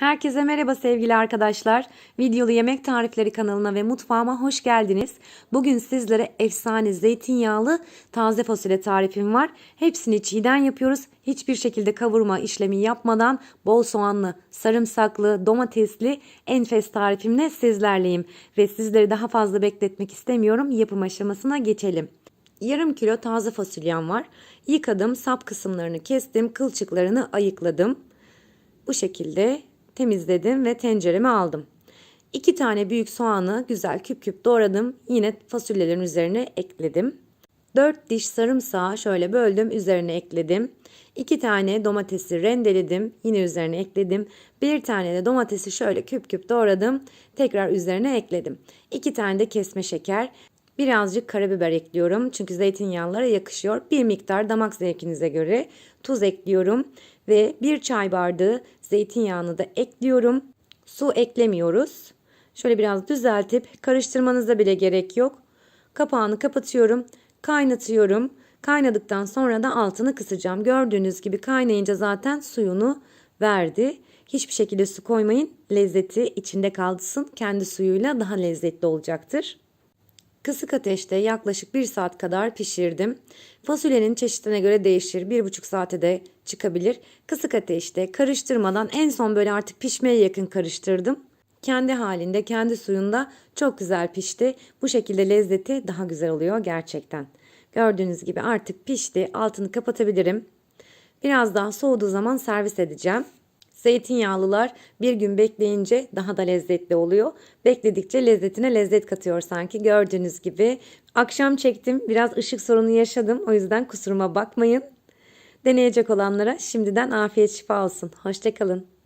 Herkese merhaba sevgili arkadaşlar. Videolu Yemek Tarifleri kanalına ve mutfağıma hoş geldiniz. Bugün sizlere efsane zeytinyağlı taze fasulye tarifim var. Hepsini çiğden yapıyoruz. Hiçbir şekilde kavurma işlemi yapmadan bol soğanlı, sarımsaklı, domatesli enfes tarifimle sizlerleyim. Ve sizleri daha fazla bekletmek istemiyorum. Yapım aşamasına geçelim. Yarım kilo taze fasulyem var. Yıkadım, sap kısımlarını kestim, kılçıklarını ayıkladım. Bu şekilde temizledim ve tencereme aldım. İki tane büyük soğanı güzel küp küp doğradım. Yine fasulyelerin üzerine ekledim. 4 diş sarımsağı şöyle böldüm üzerine ekledim. 2 tane domatesi rendeledim. Yine üzerine ekledim. Bir tane de domatesi şöyle küp küp doğradım. Tekrar üzerine ekledim. 2 tane de kesme şeker. Birazcık karabiber ekliyorum. Çünkü zeytinyağlara yakışıyor. Bir miktar damak zevkinize göre tuz ekliyorum. Ve bir çay bardağı zeytinyağını da ekliyorum. Su eklemiyoruz. Şöyle biraz düzeltip karıştırmanıza bile gerek yok. Kapağını kapatıyorum. Kaynatıyorum. Kaynadıktan sonra da altını kısacağım. Gördüğünüz gibi kaynayınca zaten suyunu verdi. Hiçbir şekilde su koymayın. Lezzeti içinde kalsın. Kendi suyuyla daha lezzetli olacaktır. Kısık ateşte yaklaşık 1 saat kadar pişirdim. Fasulyenin çeşidine göre değişir. 1,5 saate de çıkabilir. Kısık ateşte karıştırmadan en son böyle artık pişmeye yakın karıştırdım. Kendi halinde, kendi suyunda çok güzel pişti. Bu şekilde lezzeti daha güzel oluyor gerçekten. Gördüğünüz gibi artık pişti. Altını kapatabilirim. Biraz daha soğuduğu zaman servis edeceğim. Zeytinyağlılar bir gün bekleyince daha da lezzetli oluyor. Bekledikçe lezzetine lezzet katıyor sanki. Gördüğünüz gibi akşam çektim. Biraz ışık sorunu yaşadım. O yüzden kusuruma bakmayın. Deneyecek olanlara şimdiden afiyet şifa olsun. Hoşçakalın.